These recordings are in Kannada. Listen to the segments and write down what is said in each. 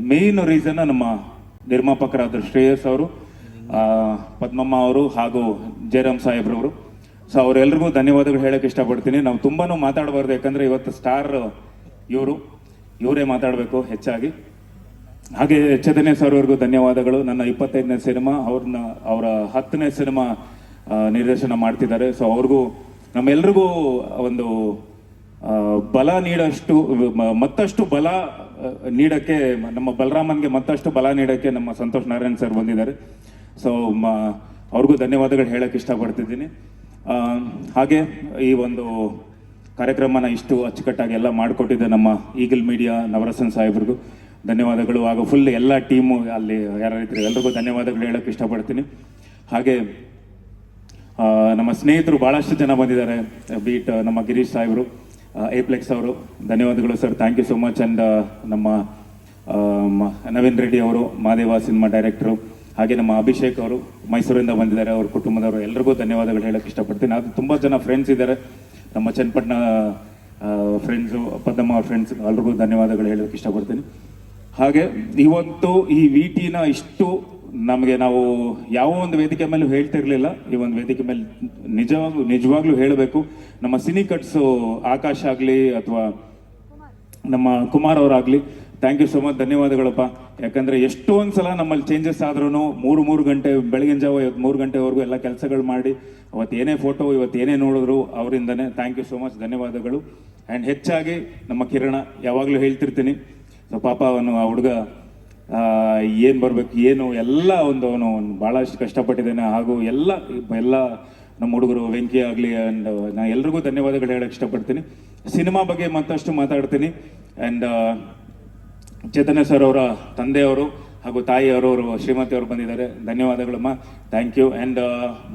ಮೇನ್ ರೀಸನ್ ನಮ್ಮ ನಿರ್ಮಾಪಕರಾದ ಶ್ರೇಯಸ್ ಅವರು ಪದ್ಮಮ್ಮ ಅವರು ಹಾಗೂ ಜಯರಾಮ್ ಸಾಹೇಬ್ರವರು ಸೊ ಅವರೆಲ್ಲರಿಗೂ ಧನ್ಯವಾದಗಳು ಹೇಳಕ್ಕೆ ಇಷ್ಟಪಡ್ತೀನಿ. ನಾವು ತುಂಬಾನು ಮಾತಾಡಬಾರ್ದು, ಯಾಕಂದ್ರೆ ಇವತ್ತು ಸ್ಟಾರ್ ಇವರು. ಇವರೇ ಮಾತಾಡಬೇಕು ಹೆಚ್ಚಾಗಿ. ಹಾಗೆ ಚೈತನ್ಯ ಸರ್ ಅವ್ರಿಗೂ ಧನ್ಯವಾದಗಳು. ನನ್ನ ಇಪ್ಪತ್ತೈದನೇ ಸಿನಿಮಾ, ಅವ್ರನ್ನ, ಅವರ ಹತ್ತನೇ ಸಿನಿಮಾ ನಿರ್ದೇಶನ ಮಾಡ್ತಿದ್ದಾರೆ. ಸೊ ಅವ್ರಿಗೂ, ನಮ್ಮೆಲ್ರಿಗೂ ಒಂದು ಬಲ ನೀಡಷ್ಟು ಮತ್ತಷ್ಟು ಬಲ ನೀಡಕ್ಕೆ ನಮ್ಮ ಬಲರಾಮನ್ಗೆ ಮತ್ತಷ್ಟು ಬಲ ನೀಡಕ್ಕೆ ನಮ್ಮ ಸಂತೋಷ್ ನಾರಾಯಣ್ ಸರ್ ಬಂದಿದ್ದಾರೆ. ಸೊ ಅವ್ರಿಗೂ ಧನ್ಯವಾದಗಳು ಹೇಳಕ್ಕೆ ಇಷ್ಟಪಡ್ತಿದ್ದೀನಿ. ಹಾಗೆ ಈ ಒಂದು ಕಾರ್ಯಕ್ರಮನ ಇಷ್ಟು ಅಚ್ಚುಕಟ್ಟಾಗಿ ಎಲ್ಲ ಮಾಡಿಕೊಟ್ಟಿದ್ದೆ ನಮ್ಮ ಈಗಲ್ ಮೀಡಿಯಾ ನವರಸನ್ ಸಾಹೇಬ್ರಿಗೂ ಧನ್ಯವಾದಗಳು. ಹಾಗೂ ಫುಲ್ ಎಲ್ಲ ಟೀಮು ಅಲ್ಲಿ ಯಾರಿದ್ರು ಎಲ್ರಿಗೂ ಧನ್ಯವಾದಗಳು ಹೇಳೋಕ್ಕೆ ಇಷ್ಟಪಡ್ತೀನಿ. ಹಾಗೆ ನಮ್ಮ ಸ್ನೇಹಿತರು ಭಾಳಷ್ಟು ಜನ ಬಂದಿದ್ದಾರೆ. ಬೀಟ್ ನಮ್ಮ ಗಿರೀಶ್ ಸಾಹೇಬರು ಏಪ್ಲೆಕ್ಸ್ ಅವರು, ಧನ್ಯವಾದಗಳು sir. Thank you so much and ನಮ್ಮ ನವೀನ್ ರೆಡ್ಡಿ ಅವರು, ಮಾದೇವ ಸಿನಿಮಾ ಡೈರೆಕ್ಟರು, ಹಾಗೆ ನಮ್ಮ ಅಭಿಷೇಕ್ ಅವರು, ಮೈಸೂರಿಂದ ಬಂದಿದ್ದಾರೆ. ಅವ್ರ ಕುಟುಂಬದವರು ಎಲ್ರಿಗೂ ಧನ್ಯವಾದಗಳು ಹೇಳಕ್ಕೆ ಇಷ್ಟಪಡ್ತೀನಿ. ಅದು ತುಂಬ ಜನ ಫ್ರೆಂಡ್ಸ್ ಇದ್ದಾರೆ. ನಮ್ಮ ಚನ್ನಪಟ್ಟಣ ಫ್ರೆಂಡ್ಸು ಪದ್ಮ ಅವ್ರ ಫ್ರೆಂಡ್ಸ್ ಎಲ್ರಿಗೂ ಧನ್ಯವಾದಗಳು ಹೇಳೋಕ್ಕೆ ಇಷ್ಟಪಡ್ತೀನಿ. ಹಾಗೆ, ಇವತ್ತು ಈ ವಿ ಟಿನ ಇಷ್ಟು ನಮಗೆ ನಾವು ಯಾವ ಒಂದು ವೇದಿಕೆ ಮೇಲೂ ಹೇಳ್ತಿರ್ಲಿಲ್ಲ, ಈ ಒಂದು ವೇದಿಕೆ ಮೇಲೆ ನಿಜವಾಗ್ಲೂ ನಿಜವಾಗ್ಲೂ ಹೇಳಬೇಕು. ನಮ್ಮ ಸಿನಿಕಟ್ಸು ಆಕಾಶ್ ಆಗಲಿ ಅಥವಾ ನಮ್ಮ ಕುಮಾರ್ ಅವರಾಗ್ಲಿ ಥ್ಯಾಂಕ್ ಯು ಸೊ ಮಚ್ ಧನ್ಯವಾದಗಳಪ್ಪ. ಯಾಕಂದ್ರೆ ಎಷ್ಟೊಂದು ಸಲ ನಮ್ಮಲ್ಲಿ ಚೇಂಜಸ್ ಆದ್ರೂ ಮೂರು ಮೂರು ಗಂಟೆ, ಬೆಳಗಿನ ಜಾವ ಇವತ್ತು ಮೂರು ಗಂಟೆವರೆಗೂ ಎಲ್ಲ ಕೆಲಸಗಳು ಮಾಡಿ, ಅವತ್ತು ಏನೇ ಫೋಟೋ ಇವತ್ತು ಏನೇ ನೋಡಿದ್ರು ಅವರಿಂದನೇ ಥ್ಯಾಂಕ್ ಯು ಸೋ ಮಚ್ ಧನ್ಯವಾದಗಳು. ಆ್ಯಂಡ್ ಹೆಚ್ಚಾಗಿ ನಮ್ಮ ಕಿರಣ, ಯಾವಾಗಲೂ ಹೇಳ್ತಿರ್ತೀನಿ. ಸೊ ಪಾಪ ಅವನು, ಆ ಹುಡುಗ ಏನು ಬರಬೇಕು, ಏನು, ಎಲ್ಲ ಒಂದು ಅವನು ಭಾಳಷ್ಟು ಕಷ್ಟಪಟ್ಟಿದ್ದಾನೆ. ಹಾಗೂ ಎಲ್ಲ ಎಲ್ಲ ನಮ್ಮ ಹುಡುಗರು ವೆಂಕಿ ಆಗಲಿ ಆ್ಯಂಡ್ ನಾ ಎಲ್ರಿಗೂ ಧನ್ಯವಾದಗಳು ಹೇಳಕ್ಕೆ ಇಷ್ಟಪಡ್ತೀನಿ. ಸಿನಿಮಾ ಬಗ್ಗೆ ಮತ್ತಷ್ಟು ಮಾತಾಡ್ತೀನಿ. ಆ್ಯಂಡ್ ಚೇತನ ಸರ್ ಅವರ ತಂದೆಯವರು ಹಾಗೂ ತಾಯಿಯವರು, ಅವರು ಶ್ರೀಮತಿ ಅವರು ಬಂದಿದ್ದಾರೆ. ಧನ್ಯವಾದಗಳಮ್ಮ. ಥ್ಯಾಂಕ್ ಯು ಆ್ಯಂಡ್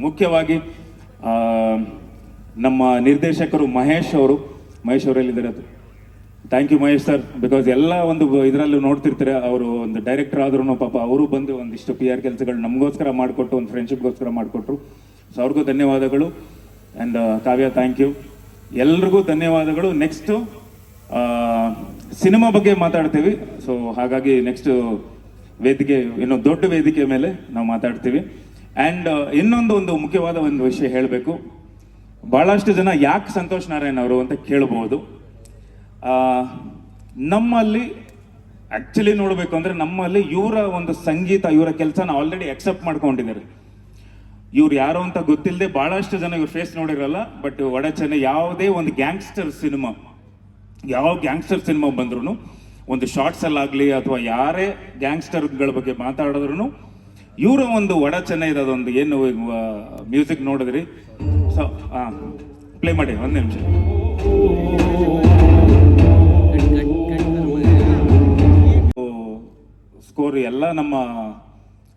ಮುಖ್ಯವಾಗಿ ನಮ್ಮ ನಿರ್ದೇಶಕರು ಮಹೇಶ್ ಅವರು, Mahesh ಅವರಲ್ಲಿದ್ದಾರೆ. Thank you Mahesh sir because ಎಲ್ಲ ಒಂದು ಇದರಲ್ಲೂ ನೋಡ್ತಿರ್ತಾರೆ ಅವರು ಒಂದು ಡೈರೆಕ್ಟರ್ ಆದ್ರೂ ಪಾಪ ಅವರು ಬಂದು ಒಂದಿಷ್ಟು ಪಿ ಆರ್ ಕೆಲಸಗಳು ನಮಗೋಸ್ಕರ ಮಾಡಿಕೊಟ್ಟು ಒಂದು ಫ್ರೆಂಡ್ಶಿಪ್ಗೋಸ್ಕರ ಮಾಡಿಕೊಟ್ರು. ಸೊ ಅವ್ರಿಗೂ ಧನ್ಯವಾದಗಳು. ಆ್ಯಂಡ್ ಕಾವ್ಯ ಥ್ಯಾಂಕ್ ಯು ಎಲ್ರಿಗೂ ಧನ್ಯವಾದಗಳು. ನೆಕ್ಸ್ಟು ಸಿನಿಮಾ ಬಗ್ಗೆ ಮಾತಾಡ್ತೀವಿ. ಸೊ ಹಾಗಾಗಿ ನೆಕ್ಸ್ಟು ವೇದಿಕೆ ಇನ್ನು ದೊಡ್ಡ ವೇದಿಕೆ ಮೇಲೆ ನಾವು ಮಾತಾಡ್ತೀವಿ. ಆ್ಯಂಡ್ ಇನ್ನೊಂದು ಒಂದು ಮುಖ್ಯವಾದ ಒಂದು ವಿಷಯ ಹೇಳಬೇಕು. ಭಾಳಷ್ಟು ಜನ ಯಾಕೆ ಸಂತೋಷ್ ನಾರಾಯಣ್ ಅವರು ಅಂತ ಕೇಳಬಹುದು ಆ, ನಮ್ಮಲ್ಲಿ ಆ್ಯಕ್ಚುಲಿ ನೋಡಬೇಕು ಅಂದ್ರೆ ನಮ್ಮಲ್ಲಿ ಇವರ ಒಂದು ಸಂಗೀತ, ಇವರ ಕೆಲಸನ ಆಲ್ರೆಡಿ ಅಕ್ಸೆಪ್ಟ್ ಮಾಡ್ಕೊಂಡಿದ್ದಾರೆ. ಇವ್ರು ಯಾರು ಅಂತ ಗೊತ್ತಿಲ್ಲದೆ ಬಹಳಷ್ಟು ಜನ ಇವ್ರ ಫೇಸ್ ನೋಡಿರಲ್ಲ ಬಟ್ ಒಡಚನೆ ಯಾವುದೇ ಒಂದು ಗ್ಯಾಂಗ್ಸ್ಟರ್ ಸಿನಿಮಾ ಯಾವ ಗ್ಯಾಂಗ್ಸ್ಟರ್ ಸಿನಿಮಾ ಬಂದ್ರೂ ಒಂದು ಶಾರ್ಟ್ಸ್ ಅಲ್ಲಾಗ್ಲಿ ಅಥವಾ ಯಾರೇ ಗ್ಯಾಂಗ್ಸ್ಟರ್ಗಳ ಬಗ್ಗೆ ಮಾತಾಡಿದ್ರು ಇವರ ಒಂದು ಒಡಚನೆ ಇರೋದೊಂದು ಏನು ಮ್ಯೂಸಿಕ್ ನೋಡಿದ್ರಿ. ಸೊ ಪ್ಲೇ ಮಾಡಿ, ಒಂದು ನಿಮಿಷ. ಸ್ಕೋರ್ ಎಲ್ಲ ನಮ್ಮ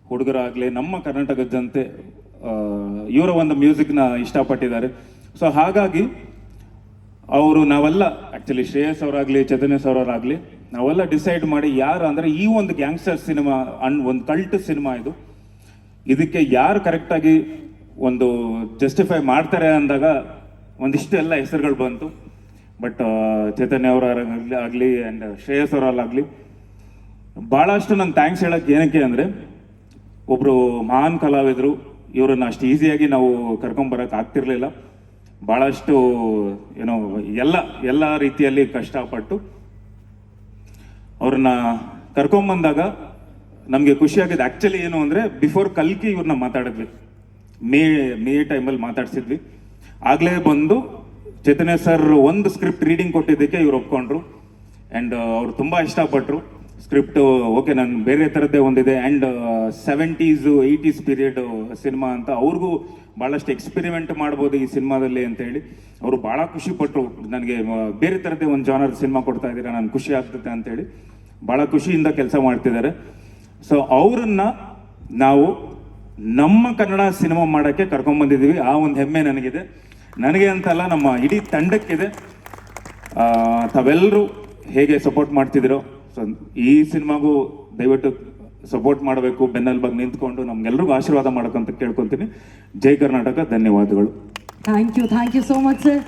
ಹುಡುಗರಾಗಲಿ, ನಮ್ಮ ಕರ್ನಾಟಕ ಜನತೆ ಇವರ ಒಂದು ಮ್ಯೂಸಿಕ್ನ ಇಷ್ಟಪಟ್ಟಿದ್ದಾರೆ. ಸೊ ಹಾಗಾಗಿ ಅವರು ನಾವೆಲ್ಲ ಆ್ಯಕ್ಚುಲಿ ಶ್ರೇಯಸ್ ಅವರಾಗಲಿ, ಚೈತನ್ಯ ಸರ್ ಅವರಾಗ್ಲಿ, ನಾವೆಲ್ಲ ಡಿಸೈಡ್ ಮಾಡಿ ಯಾರು ಅಂದರೆ ಈ ಒಂದು ಗ್ಯಾಂಗ್ಸ್ಟರ್ ಸಿನಿಮಾ, ಅನ್ ಒಂದು ಕಲ್ಟ್ ಸಿನಿಮಾ ಇದು. ಇದಕ್ಕೆ ಯಾರು ಕರೆಕ್ಟಾಗಿ ಒಂದು ಜಸ್ಟಿಫೈ ಮಾಡ್ತಾರೆ ಅಂದಾಗ ಒಂದಿಷ್ಟು ಎಲ್ಲ ಹೆಸರುಗಳು ಬಂತು. ಬಟ್ ಚೈತನ್ಯ ಅವರಾಗಲಿ, ಆಗಲಿ ಆ್ಯಂಡ್ ಶ್ರೇಯಸ್ ಅವರಲ್ಲಾಗಲಿ ಭಾಳಷ್ಟು ನಂಗೆ ಥ್ಯಾಂಕ್ಸ್ ಹೇಳಕ್ಕೆ ಏನಕ್ಕೆ ಅಂದರೆ ಒಬ್ಬರು ಮಹಾನ್ ಕಲಾವಿದರು, ಇವರನ್ನ ಅಷ್ಟು ಈಸಿಯಾಗಿ ನಾವು ಕರ್ಕೊಂಬರಕ್ಕೆ ಆಗ್ತಿರ್ಲಿಲ್ಲ. ಭಾಳಷ್ಟು ಏನೋ ಎಲ್ಲ ಎಲ್ಲ ರೀತಿಯಲ್ಲಿ ಕಷ್ಟಪಟ್ಟು ಅವ್ರನ್ನ ಕರ್ಕೊಂಬಂದಾಗ ನಮಗೆ ಖುಷಿಯಾಗಿದೆ ಆ್ಯಕ್ಚುಲಿ ಏನು ಅಂದರೆ ಬಿಫೋರ್ ಕಲ್ಕಿ ಇವ್ರನ್ನ ಮಾತಾಡಿದ್ವಿ. ಮೇ ಮೇ ಟೈಮಲ್ಲಿ ಮಾತಾಡ್ಸಿದ್ವಿ. ಆಗಲೇ ಬಂದು ಚೈತನ್ಯ ಸರ್ ಒಂದು ಸ್ಕ್ರಿಪ್ಟ್ ರೀಡಿಂಗ್ ಕೊಟ್ಟಿದ್ದಕ್ಕೆ ಇವ್ರು ಒಪ್ಕೊಂಡ್ರು. ಆ್ಯಂಡ್ ಅವ್ರು ತುಂಬ ಇಷ್ಟಪಟ್ಟರು ಸ್ಕ್ರಿಪ್ಟ್, ಓಕೆ, ನಾನು ಬೇರೆ ಥರದ್ದೇ ಒಂದಿದೆ. And seventies eighties period cinema ಅಂತ ಅವ್ರಿಗೂ ಭಾಳಷ್ಟು ಎಕ್ಸ್ಪೆರಿಮೆಂಟ್ ಮಾಡ್ಬೋದು ಈ ಸಿನಿಮಾದಲ್ಲಿ ಅಂತ ಹೇಳಿ. ಅವರು ಭಾಳ ಖುಷಿ ಪಟ್ಟರು ನನಗೆ ಬೇರೆ ಥರದ್ದೇ ಒಂದು ಜಾನರ್ ಸಿನಿಮಾ ಕೊಡ್ತಾ ಇದ್ದೀರಾ ನಾನು ಖುಷಿ ಆಗ್ತದೆ ಅಂತೇಳಿ ಭಾಳ ಖುಷಿಯಿಂದ ಕೆಲಸ ಮಾಡ್ತಿದ್ದಾರೆ. ಸೊ ಅವರನ್ನ ನಾವು ನಮ್ಮ ಕನ್ನಡ ಸಿನಿಮಾ ಮಾಡೋಕ್ಕೆ ಕರ್ಕೊಂಡ್ಬಂದಿದ್ದೀವಿ ಆ ಒಂದು ಹೆಮ್ಮೆ ನನಗಿದೆ. ನನಗೆ ಅಂತಲ್ಲ ನಮ್ಮ ಇಡೀ ತಂಡಕ್ಕಿದೆ. ತಾವೆಲ್ಲರೂ ಹೇಗೆ ಸಪೋರ್ಟ್ ಮಾಡ್ತಿದ್ದೀರೋ ಸೊ ಈ ಸಿನಿಮಾಗೂ ದಯವಿಟ್ಟು ಸಪೋರ್ಟ್ ಮಾಡಬೇಕು ಬೆನ್ನೆಲುಬಾಗಿ ನಿಂತ್ಕೊಂಡು ನಮ್ಗೆಲ್ರಿಗೂ ಆಶೀರ್ವಾದ ಮಾಡಕ್ಕಂತ ಕೇಳ್ಕೊಂತೀನಿ. ಜೈ ಕರ್ನಾಟಕ, ಧನ್ಯವಾದಗಳು. Thank you thank you so much sir